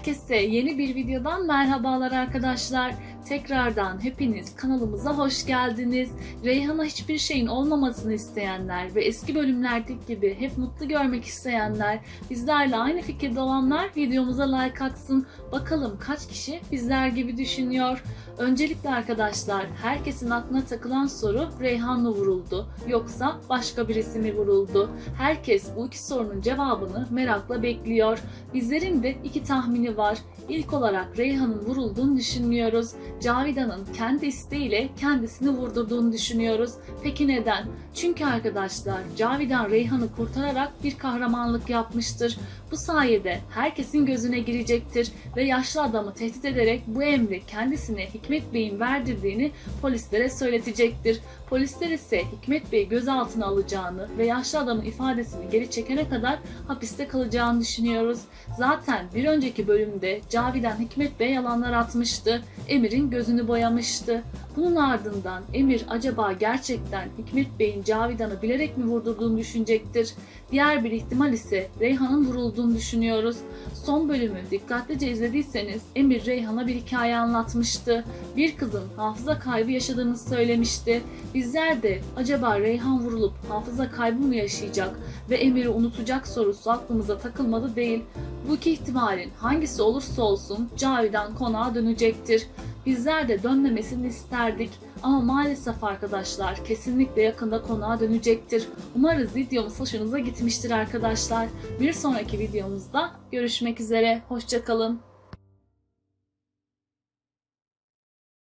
Herkese yeni bir videodan merhabalar arkadaşlar. Tekrardan hepiniz kanalımıza hoş geldiniz. Reyhan'a hiçbir şeyin olmamasını isteyenler ve eski bölümlerdeki gibi hep mutlu görmek isteyenler, bizlerle aynı fikirde olanlar videomuza like atsın. Bakalım kaç kişi bizler gibi düşünüyor. Öncelikle arkadaşlar herkesin aklına takılan soru Reyhan mı vuruldu yoksa başka birisi mi vuruldu? Herkes bu iki sorunun cevabını merakla bekliyor. Bizlerin de iki tahmini var. İlk olarak Reyhan'ın vurulduğunu düşünmüyoruz. Cavidan'ın kendi isteğiyle kendisini vurdurduğunu düşünüyoruz. Peki neden? Çünkü arkadaşlar Cavidan Reyhan'ı kurtararak bir kahramanlık yapmıştır. Bu sayede herkesin gözüne girecektir ve yaşlı adamı tehdit ederek bu emri kendisine Hikmet Bey'in verdirdiğini polislere söyletecektir. Polisler ise Hikmet Bey gözaltına alacağını ve yaşlı adamın ifadesini geri çekene kadar hapiste kalacağını düşünüyoruz. Zaten bir önceki bölümde Cavidan Hikmet Bey yalanlar atmıştı. Emir'in gözünü boyamıştı. Bunun ardından Emir acaba gerçekten Hikmet Bey'in Cavidan'ı bilerek mi vurdurduğunu düşünecektir. Diğer bir ihtimal ise Reyhan'ın vurulduğunu düşünüyoruz. Son bölümü dikkatlice izlediyseniz Emir Reyhan'a bir hikaye anlatmıştı. Bir kızın hafıza kaybı yaşadığını söylemişti. Bizler de acaba Reyhan vurulup hafıza kaybı mı yaşayacak ve Emir'i unutacak sorusu aklımıza takılmadı değil. Bu iki ihtimalin hangisi olursa olsun Cavidan konağa dönecektir. Bizler de dönmemesini isterdik ama maalesef arkadaşlar kesinlikle yakında konağa dönecektir. Umarız videomuz hoşunuza gitmiştir arkadaşlar. Bir sonraki videomuzda görüşmek üzere. Hoşçakalın.